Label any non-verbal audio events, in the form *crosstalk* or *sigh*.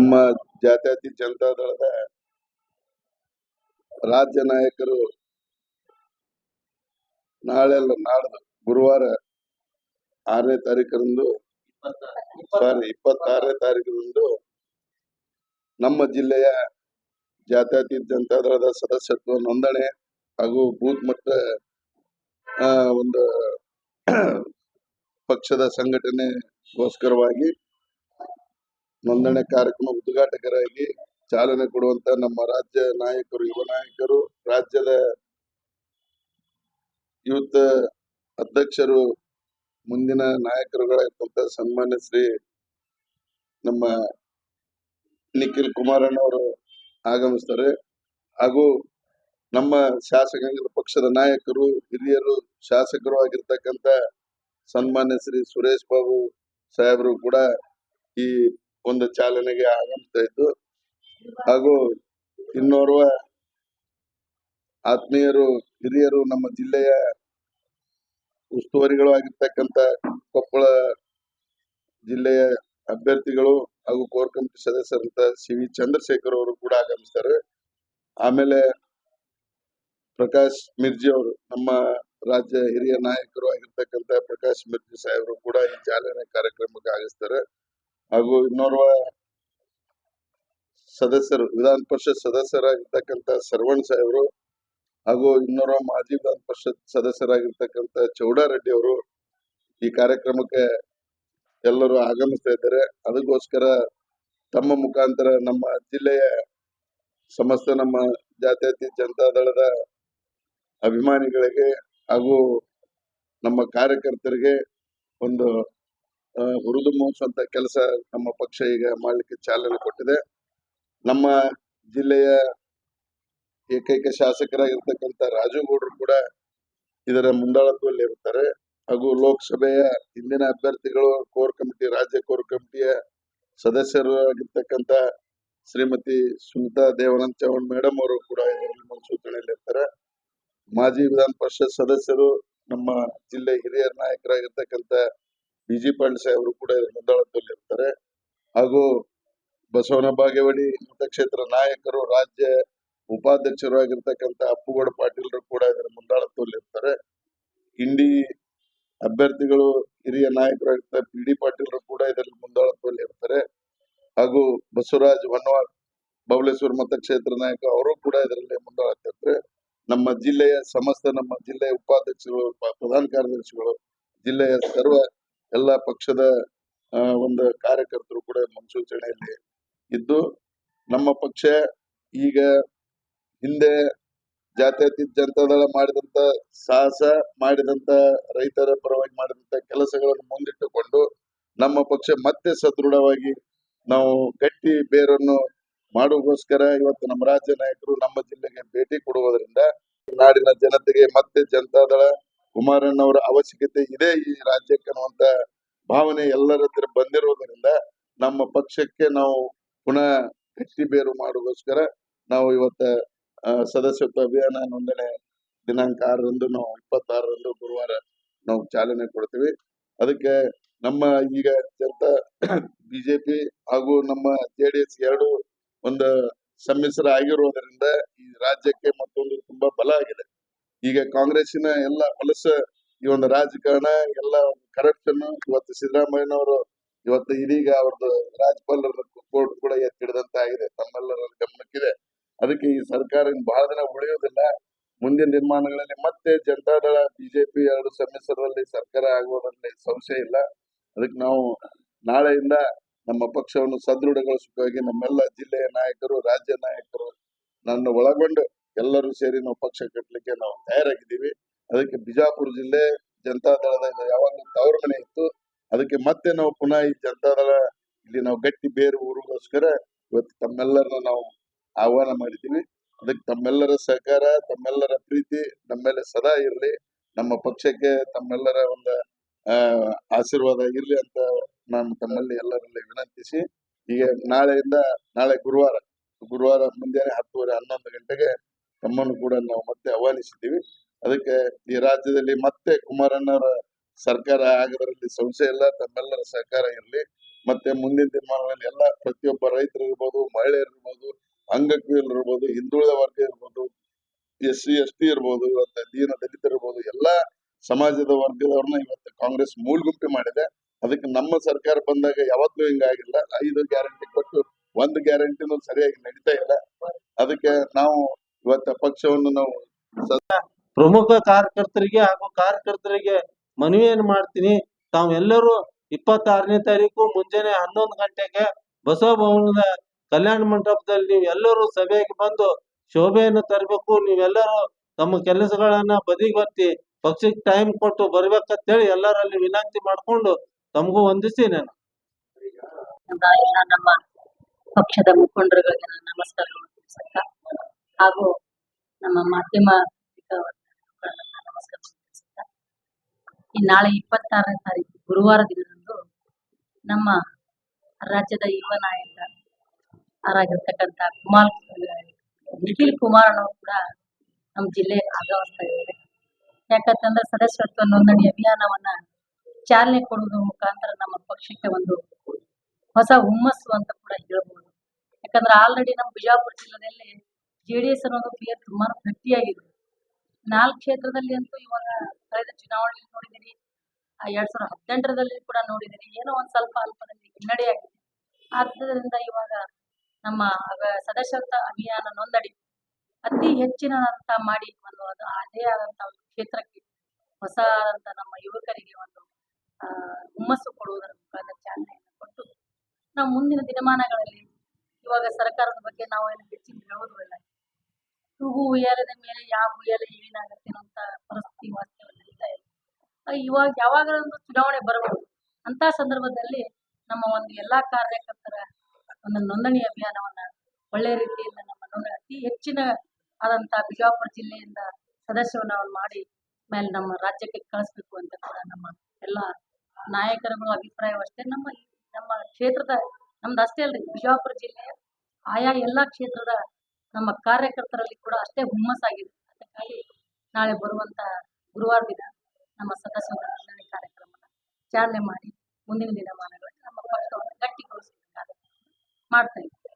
ನಮ್ಮ ಜಾತ್ಯತೀತ ಜನತಾ ದಳದ ರಾಜ್ಯ ನಾಯಕರು ನಾಳೆ ಅಲ್ಲ ನಾಡ್ದು ಗುರುವಾರ ಆರನೇ ತಾರೀಕರಂದು ಸಾರಿ ಇಪ್ಪತ್ತಾರನೇ ತಾರೀಕರಂದು ನಮ್ಮ ಜಿಲ್ಲೆಯ ಜಾತ್ಯತೀತ ಜನತಾ ದಳದ ಸದಸ್ಯತ್ವ ನೋಂದಣಿ ಹಾಗೂ ಬೂತ್ ಮಟ್ಟ ಒಂದು ಪಕ್ಷದ ಸಂಘಟನೆಗೋಸ್ಕರವಾಗಿ ನೋಂದಣಿ ಕಾರ್ಯಕ್ರಮ ಉದ್ಘಾಟಕರಾಗಿ ಚಾಲನೆ ಕೊಡುವಂತ ನಮ್ಮ ರಾಜ್ಯ ನಾಯಕರು, ಯುವ ನಾಯಕರು, ರಾಜ್ಯದ ಯೂತ್ ಅಧ್ಯಕ್ಷರು, ಮುಂದಿನ ನಾಯಕರುಗಳಾಗಿರ್ತಂತ ಸನ್ಮಾನ್ಯ ಶ್ರೀ ನಮ್ಮ ನಿಖಿಲ್ ಕುಮಾರಣ್ಣವರು ಆಗಮಿಸ್ತಾರೆ. ಹಾಗೂ ನಮ್ಮ ಶಾಸಕಾಂಗದ ಪಕ್ಷದ ನಾಯಕರು, ಹಿರಿಯರು, ಶಾಸಕರು ಆಗಿರ್ತಕ್ಕಂಥ ಸನ್ಮಾನ್ಯ ಶ್ರೀ ಸುರೇಶ್ ಬಾಬು ಸಾಹೇಬರು ಕೂಡ ಈ ಒಂದು ಚಾಲನೆಗೆ ಆಗಮಿಸ್ತಾ ಇದ್ದು, ಹಾಗೂ ಇನ್ನೋರ್ವ ಆತ್ಮೀಯರು, ಹಿರಿಯರು ನಮ್ಮ ಜಿಲ್ಲೆಯ ಉಸ್ತುವಾರಿಗಳು ಆಗಿರ್ತಕ್ಕಂಥ ಕೊಪ್ಪಳ ಜಿಲ್ಲೆಯ ಅಭ್ಯರ್ಥಿಗಳು ಹಾಗೂ ಕೋರ್ ಕಮಿಟಿ ಸದಸ್ಯರಂತ ಸಿ ವಿ ಚಂದ್ರಶೇಖರ್ ಅವರು ಕೂಡ ಆಗಮಿಸ್ತಾರೆ. ಆಮೇಲೆ ಪ್ರಕಾಶ್ ಮಿರ್ಜಿ ಅವರು, ನಮ್ಮ ರಾಜ್ಯ ಹಿರಿಯ ನಾಯಕರು ಆಗಿರ್ತಕ್ಕಂಥ ಪ್ರಕಾಶ್ ಮಿರ್ಜಿ ಸಾಹೇಬರು ಕೂಡ ಈ ಚಾಲನೆ ಕಾರ್ಯಕ್ರಮಕ್ಕೆ ಆಗಿಸ್ತಾರೆ ಹಾಗೂ ಇನ್ನೋರ್ವ ಸದಸ್ಯರು, ವಿಧಾನ ಪರಿಷತ್ ಸದಸ್ಯರಾಗಿರ್ತಕ್ಕಂತ ಸರ್ವಣ್ ಸಾಹೇಬರು ಹಾಗೂ ಇನ್ನೋರ್ವ ಮಾಜಿ ವಿಧಾನ ಪರಿಷತ್ ಸದಸ್ಯರಾಗಿರ್ತಕ್ಕಂಥ ಚೌಡಾರೆಡ್ಡಿ ಅವರು ಈ ಕಾರ್ಯಕ್ರಮಕ್ಕೆ ಎಲ್ಲರೂ ಆಗಮಿಸ್ತಾ ಇದ್ದಾರೆ. ಅದಕ್ಕೋಸ್ಕರ ತಮ್ಮ ಮುಖಾಂತರ ನಮ್ಮ ಜಿಲ್ಲೆಯ ಸಮಸ್ತ ನಮ್ಮ ಜಾತ್ಯತೀತ ಜನತಾ ದಳದ ಅಭಿಮಾನಿಗಳಿಗೆ ಹಾಗೂ ನಮ್ಮ ಕಾರ್ಯಕರ್ತರಿಗೆ ಒಂದು ಹುರಿದು ಮೂಡಿಸುವಂತ ಕೆಲಸ ನಮ್ಮ ಪಕ್ಷ ಈಗ ಮಾಡಲಿಕ್ಕೆ ಚಾಲನೆ ಕೊಟ್ಟಿದೆ. ನಮ್ಮ ಜಿಲ್ಲೆಯ ಏಕೈಕ ಶಾಸಕರಾಗಿರ್ತಕ್ಕಂಥ ರಾಜುಗೌಡರು ಕೂಡ ಇದರ ಮುಂದಾಳತ್ವದಲ್ಲಿ ಇರ್ತಾರೆ. ಹಾಗೂ ಲೋಕಸಭೆಯ ಹಿಂದಿನ ಅಭ್ಯರ್ಥಿಗಳು ಕೋರ್ ಕಮಿಟಿ, ರಾಜ್ಯ ಕೋರ್ ಕಮಿಟಿಯ ಸದಸ್ಯರು ಆಗಿರ್ತಕ್ಕಂಥ ಶ್ರೀಮತಿ ಸುನಿತಾ ದೇವಾನಂದ ಚೌಹಾಣ್ ಮೇಡಮ್ ಅವರು ಕೂಡ ಇದರಲ್ಲಿ ಮುನ್ಸೂಚನೆಯಲ್ಲಿ ಇರ್ತಾರೆ. ಮಾಜಿ ವಿಧಾನ ಪರಿಷತ್ ಸದಸ್ಯರು ನಮ್ಮ ಜಿಲ್ಲೆ ಹಿರಿಯ ನಾಯಕರಾಗಿರ್ತಕ್ಕಂಥ ಬಿ ಜಿ ಅವರು ಕೂಡ ಮುಂದಾಳತ್ವದಲ್ಲಿ ಇರ್ತಾರೆ ಹಾಗೂ ಬಸವನ ಬಾಗೇವಾಡಿ ಮತಕ್ಷೇತ್ರ ನಾಯಕರು, ರಾಜ್ಯ ಉಪಾಧ್ಯಕ್ಷರು ಆಗಿರ್ತಕ್ಕಂಥ ಅಪ್ಪುಗೌಡ ಪಾಟೀಲ್ರು ಕೂಡ ಇದರ ಮುಂದಾಳತ್ವದಲ್ಲಿ ಇರ್ತಾರೆ ಇಂಡಿ ಅಭ್ಯರ್ಥಿಗಳು, ಹಿರಿಯ ನಾಯಕರಾಗಿರ್ತಾರೆ ಪಿ ಡಿ ಪಾಟೀಲ್ರು ಕೂಡ ಇದರಲ್ಲಿ ಮುಂದಾಳತ್ವದಲ್ಲಿ ಇರ್ತಾರೆ ಹಾಗೂ ಬಸವರಾಜ್ ಹೊನ್ನವಾಡ್ ಬಬಲೇಶ್ವರ ಮತಕ್ಷೇತ್ರ ನಾಯಕ, ಅವರು ಕೂಡ ಇದರಲ್ಲಿ ಮುಂದಾಳತ್ತಿರ್ತಾರೆ ನಮ್ಮ ಜಿಲ್ಲೆಯ ಸಮಸ್ತ ನಮ್ಮ ಜಿಲ್ಲೆಯ ಉಪಾಧ್ಯಕ್ಷರು ಪ್ರಧಾನ ಕಾರ್ಯದರ್ಶಿಗಳು, ಜಿಲ್ಲೆಯ ಸರ್ವ ಎಲ್ಲ ಪಕ್ಷದ ಒಂದು ಕಾರ್ಯಕರ್ತರು ಕೂಡ ಮುನ್ಸೂಚನೆಯಲ್ಲಿ ಇದ್ದು, ನಮ್ಮ ಪಕ್ಷ ಈಗ ಹಿಂದೆ ಜಾತ್ಯತೀತ ಜನತಾದಳ ಮಾಡಿದಂತ ಸಾಹಸ, ಮಾಡಿದಂತ ರೈತರ ಪರವಾಗಿ ಮಾಡಿದಂತ ಕೆಲಸಗಳನ್ನು ಮುಂದಿಟ್ಟುಕೊಂಡು ನಮ್ಮ ಪಕ್ಷ ಮತ್ತೆ ಸದೃಢವಾಗಿ ನಾವು ಗಟ್ಟಿ ಬೇರನ್ನು ಮಾಡುವಗೋಸ್ಕರ ಇವತ್ತು ನಮ್ಮ ರಾಜ್ಯ ನಾಯಕರು ನಮ್ಮ ಜಿಲ್ಲೆಗೆ ಭೇಟಿ ಕೊಡುವುದರಿಂದ ನಾಡಿನ ಜನತೆಗೆ ಮತ್ತೆ ಜನತಾದಳ ಕುಮಾರಣ್ಣವರ ಅವಶ್ಯಕತೆ ಇದೆ ಈ ರಾಜ್ಯಕ್ಕೆ ಅನ್ನುವಂತ ಭಾವನೆ ಎಲ್ಲರ ಹತ್ರ ಬಂದಿರೋದ್ರಿಂದ ನಮ್ಮ ಪಕ್ಷಕ್ಕೆ ನಾವು ಪುನಃ ಗಟ್ಟಿ ಬೇರು ಮಾಡುವಗೋಸ್ಕರ ನಾವು ಇವತ್ತ ಸದಸ್ಯತ್ವ ಅಭಿಯಾನ ನೋಂದಣಿ ದಿನಾಂಕ ಆರರಂದು ನಾವು ಇಪ್ಪತ್ತಾರರಂದು ಗುರುವಾರ ನಾವು ಚಾಲನೆ ಕೊಡ್ತೀವಿ. ಅದಕ್ಕೆ ನಮ್ಮ ಈಗ ಜನತಾ *clears throat* ಬಿಜೆಪಿ ಹಾಗೂ ನಮ್ಮ ಜೆಡಿಎಸ್ ಎರಡು ಒಂದು ಸಮ್ಮಿಶ್ರ ಆಗಿರುವುದರಿಂದ ಈ ರಾಜ್ಯಕ್ಕೆ ಮತ್ತೊಂದು ತುಂಬಾ ಬಲ ಆಗಿದೆ. ಈಗ ಕಾಂಗ್ರೆಸ್ಸಿನ ಎಲ್ಲ ಹೊಲಸ ಈ ಒಂದು ರಾಜಕಾರಣ, ಎಲ್ಲ ಕರಪ್ಷನ್ ಇವತ್ತು ಸಿದ್ದರಾಮಯ್ಯನವರು ಇವತ್ತು ಇದೀಗ ಅವ್ರದ್ದು ರಾಜ್ಯಪಾಲರ ಕೋರ್ಟ್ ಕೂಡ ಎತ್ತಿಡಿದಂತ ಆಗಿದೆ. ತಮ್ಮೆಲ್ಲರ ಗಮನಕ್ಕಿದೆ. ಅದಕ್ಕೆ ಈ ಸರ್ಕಾರ ಬಹಳ ದಿನ ಉಳಿಯೋದಿಲ್ಲ. ಮುಂದಿನ ನಿರ್ಮಾಣಗಳಲ್ಲಿ ಮತ್ತೆ ಜನತಾದಳ, ಬಿಜೆಪಿ ಎರಡು ಸಮ್ಮಿಶ್ರದಲ್ಲಿ ಸರ್ಕಾರ ಆಗುವುದರಲ್ಲಿ ಸಂಶಯ ಇಲ್ಲ. ಅದಕ್ಕೆ ನಾವು ನಾಳೆಯಿಂದ ನಮ್ಮ ಪಕ್ಷವನ್ನು ಸದೃಢಗೊಳಿಸಬೇಕಾಗಿ ನಮ್ಮೆಲ್ಲ ಜಿಲ್ಲೆಯ ನಾಯಕರು, ರಾಜ್ಯ ನಾಯಕರು ನನ್ನ ಒಳಗೊಂಡು ಎಲ್ಲರೂ ಸೇರಿ ನಾವು ಪಕ್ಷ ಕಟ್ಟಲಿಕ್ಕೆ ನಾವು ತಯಾರಾಗಿದ್ದೀವಿ. ಅದಕ್ಕೆ ಬಿಜಾಪುರ ಜಿಲ್ಲೆ ಜನತಾ ದಳದ ಯಾವಾಗಲೂ ತವರು ಮನೆ ಇತ್ತು. ಅದಕ್ಕೆ ಮತ್ತೆ ನಾವು ಪುನಃ ಈ ಜನತಾದಳ ಇಲ್ಲಿ ನಾವು ಗಟ್ಟಿ ಬೇರು ಊರಿಗೋಸ್ಕರ ಇವತ್ತು ತಮ್ಮೆಲ್ಲರನ್ನ ನಾವು ಆಹ್ವಾನ ಮಾಡಿದ್ದೀವಿ. ಅದಕ್ಕೆ ತಮ್ಮೆಲ್ಲರ ಸಹಕಾರ, ತಮ್ಮೆಲ್ಲರ ಪ್ರೀತಿ ನಮ್ಮ ಮೇಲೆ ಸದಾ ಇರಲಿ. ನಮ್ಮ ಪಕ್ಷಕ್ಕೆ ತಮ್ಮೆಲ್ಲರ ಒಂದು ಆಶೀರ್ವಾದ ಇರಲಿ ಅಂತ ನಾನು ತಮ್ಮಲ್ಲಿ ಎಲ್ಲರಲ್ಲಿ ವಿನಂತಿಸಿ ಈಗ ನಾಳೆಯಿಂದ ನಾಳೆ ಗುರುವಾರ ಗುರುವಾರ ಮುಂಜಾನೆ ಹತ್ತುವರೆ ಹನ್ನೊಂದು ಗಂಟೆಗೆ ತಮ್ಮನ್ನು ಕೂಡ ನಾವು ಮತ್ತೆ ಆಹ್ವಾನಿಸಿದ್ದೀವಿ. ಅದಕ್ಕೆ ಈ ರಾಜ್ಯದಲ್ಲಿ ಮತ್ತೆ ಕುಮಾರಣ್ಣರ ಸರ್ಕಾರ ಆಗದರಲ್ಲಿ ಸಂಶಯ ಇಲ್ಲ, ತಮ್ಮೆಲ್ಲರ ಸಹಕಾರ ಇರಲಿ. ಮತ್ತೆ ಮುಂದಿನ ದಿನಮಾನಗಳಲ್ಲಿ ಎಲ್ಲ ಪ್ರತಿಯೊಬ್ಬ ರೈತರು ಇರ್ಬೋದು, ಮಹಿಳೆಯರು ಇರ್ಬೋದು ಅಂಗವಿಕಲರು ಇರ್ಬೋದು, ಹಿಂದುಳಿದ ವರ್ಗ ಇರ್ಬೋದು ಎಸ್ ಸಿ ಎಸ್ ಟಿ ಇರ್ಬೋದು ಇವತ್ತು ದೀನ ದಲಿತರು ಇರ್ಬೋದು, ಎಲ್ಲಾ ಸಮಾಜದ ವರ್ಗದವ್ರನ್ನ ಇವತ್ತು ಕಾಂಗ್ರೆಸ್ ಮೂಲ್ಗುಂಪಿ ಮಾಡಿದೆ. ಅದಕ್ಕೆ ನಮ್ಮ ಸರ್ಕಾರ ಬಂದಾಗ ಯಾವತ್ತೂ ಹಿಂಗಾಗಿಲ್ಲ ಐದು ಗ್ಯಾರಂಟಿ ಕೊಟ್ಟು ಒಂದು ಗ್ಯಾರಂಟಿನೂ ಸರಿಯಾಗಿ ನಡೀತಾ ಇಲ್ಲ. ಅದಕ್ಕೆ ನಾವು ಇವತ್ತ ಪಕ್ಷವನ್ನು ನಾವು ಪ್ರಮುಖ ಕಾರ್ಯಕರ್ತರಿಗೆ ಹಾಗೂ ಕಾರ್ಯಕರ್ತರಿಗೆ ಮನವಿಯನ್ನು ಮಾಡ್ತೀನಿ ತಾವೆಲ್ಲರೂ ಇಪ್ಪತ್ತಾರನೇ ತಾರೀಕು ಮುಂಜಾನೆ ಹನ್ನೊಂದು ಗಂಟೆಗೆ ಬಸವ ಭವನದ ಕಲ್ಯಾಣ ಮಂಟಪದಲ್ಲಿ ನೀವು ಎಲ್ಲರೂ ಸಭೆಗೆ ಬಂದು ಶೋಭೆಯನ್ನು ತರಬೇಕು ನೀವೆಲ್ಲರೂ ತಮ್ಮ ಕೆಲಸಗಳನ್ನ ಬದಿಗೊತ್ತಿ ಪಕ್ಷಕ್ಕೆ ಟೈಮ್ ಕೊಟ್ಟು ಬರ್ಬೇಕಂತ ಹೇಳಿ ಎಲ್ಲರಲ್ಲಿ ವಿನಂತಿ ಮಾಡ್ಕೊಂಡು ತಮಗೂ ವಂದಿಸಿ ನಾನು. ಎಲ್ಲ ನಮ್ಮ ಪಕ್ಷದ ಮುಖಂಡರುಗಳಿಗೆ ನಾನು ನಮಸ್ಕಾರಗಳು. ಹಾಗೂ ನಮ್ಮ ಮಾಧ್ಯಮ ನಮಸ್ಕಾರ ಈ ನಾಳೆ ಇಪ್ಪತ್ತಾರನೇ ತಾರೀಕು ಗುರುವಾರ ದಿನದಂದು ನಮ್ಮ ರಾಜ್ಯದ ಯುವ ನಾಯಕ ಆರಾಗಿರ್ತಕ್ಕಂಥ ಕುಮಾರ್ ನಿಖಿಲ್ ಕುಮಾರನವರು ಕೂಡ ನಮ್ಮ ಜಿಲ್ಲೆ ಆಗಮಿಸ್ತಾ ಇದ್ದಾರೆ ಯಾಕಂತಂದ್ರೆ ಸದಸ್ಯತ್ವ ನೋಂದಣಿ ಅಭಿಯಾನವನ್ನ ಚಾಲನೆ ಕೊಡುವುದರ ಮುಖಾಂತರ ನಮ್ಮ ಪಕ್ಷಕ್ಕೆ ಒಂದು ಹೊಸ ಹುಮ್ಮಸ್ಸು ಅಂತ ಕೂಡ ಹೇಳ್ಬೋದು. ಯಾಕಂದ್ರೆ ಆಲ್ರೆಡಿ ನಮ್ಮ ಬಿಜಾಪುರ ಜಿಲ್ಲೆಯಲ್ಲಿ ಜೆ ಡಿ ಎಸ್ ಅನ್ನೋದು ಬೇರ್ ತುಂಬಾ ಗಟ್ಟಿಯಾಗಿದೆ. ನಾಲ್ಕು ಕ್ಷೇತ್ರದಲ್ಲಿ ಅಂತೂ ಇವಾಗ ಕಳೆದ ಚುನಾವಣೆಯಲ್ಲಿ ನೋಡಿದಿರಿ ಆ ಎರಡ್ ಸಾವಿರದ ಹದಿನೆಂಟರಲ್ಲಿ ಕೂಡ ನೋಡಿದಿರಿ ಏನೋ ಒಂದ್ ಸ್ವಲ್ಪ ಅಲ್ಪದಲ್ಲಿ ಹಿನ್ನಡೆಯಾಗಿದೆ. ಆದ್ದರಿಂದ ಇವಾಗ ನಮ್ಮ ಸದಸ್ಯತ್ವ ಅಭಿಯಾನ ನೋಂದಣಿ ಅತಿ ಹೆಚ್ಚಿನ ಅಂತ ಮಾಡಿ ಒಂದು ಅದು ಅದೇ ಆದಂತ ಒಂದು ಕ್ಷೇತ್ರಕ್ಕೆ ಹೊಸ ಆದಂತ ನಮ್ಮ ಯುವಕರಿಗೆ ಒಂದು ಹುಮ್ಮಸ್ಸು ಕೊಡುವುದರ ಮುಖಾಂತರ ಚಾಲನೆಯನ್ನು ಕೊಟ್ಟು, ನಾವು ಮುಂದಿನ ದಿನಮಾನಗಳಲ್ಲಿ ಇವಾಗ ಸರ್ಕಾರದ ಬಗ್ಗೆ ನಾವು ಏನು ಹೆಚ್ಚಿನ ಹೇಳೋದಿಲ್ಲ ತೂಗು ಉಯ್ಯಾಲದ ಮೇಲೆ ಯಾವ ಉಯ್ಯಾಲೆ ಏನಾಗುತ್ತೆ ಅಂತ ಪರಿಸ್ಥಿತಿ ವಾಸ್ತವ ನಡೀತಾ ಇದೆ ಆ, ಇವಾಗ ಯಾವಾಗಲೊಂದು ಚುನಾವಣೆ ಬರಬಹುದು. ಅಂತ ಸಂದರ್ಭದಲ್ಲಿ ನಮ್ಮ ಒಂದು ಎಲ್ಲಾ ಕಾರ್ಯಕರ್ತರ ಒಂದು ನೋಂದಣಿ ಅಭಿಯಾನವನ್ನ ಒಳ್ಳೆ ರೀತಿಯಿಂದ ನಮ್ಮ ನೋಂದಣಿ ಅತಿ ಹೆಚ್ಚಿನ ಆದಂತ ಬಿಜಾಪುರ ಜಿಲ್ಲೆಯಿಂದ ಸದಸ್ಯವನ್ನ ಮಾಡಿ ಮೇಲೆ ನಮ್ಮ ರಾಜ್ಯಕ್ಕೆ ಕಳಿಸ್ಬೇಕು ಅಂತ ಕೂಡ ನಮ್ಮ ಎಲ್ಲ ನಾಯಕರುಗಳ ಅಭಿಪ್ರಾಯವಷ್ಟೇ. ನಮ್ಮ ನಮ್ಮ ಕ್ಷೇತ್ರದ ನಮ್ದು ಅಷ್ಟೇ ಅಲ್ರಿ. ಬಿಜಾಪುರ ಜಿಲ್ಲೆಯ ಆಯಾ ಎಲ್ಲಾ ಕ್ಷೇತ್ರದ ನಮ್ಮ ಕಾರ್ಯಕರ್ತರಲ್ಲಿ ಕೂಡ ಅಷ್ಟೇ ಹುಮ್ಮಸ್ಸಾಗಿದೆ ಅದಕ್ಕಾಗಿ ನಾಳೆ ಬರುವಂತ ಗುರುವಾರ ದಿನ ನಮ್ಮ ಸದಸ್ಯ ಕಲ್ಯಾಣ ಚಾಲನೆ ಮಾಡಿ ಮುಂದಿನ ದಿನಮಾನಗಳಲ್ಲಿ ನಮ್ಮ ಪಕ್ಷವನ್ನು ಕಾರ್ಯಕ್ರಮ ಮಾಡ್ತಾ ಇದ್ದೀವಿ.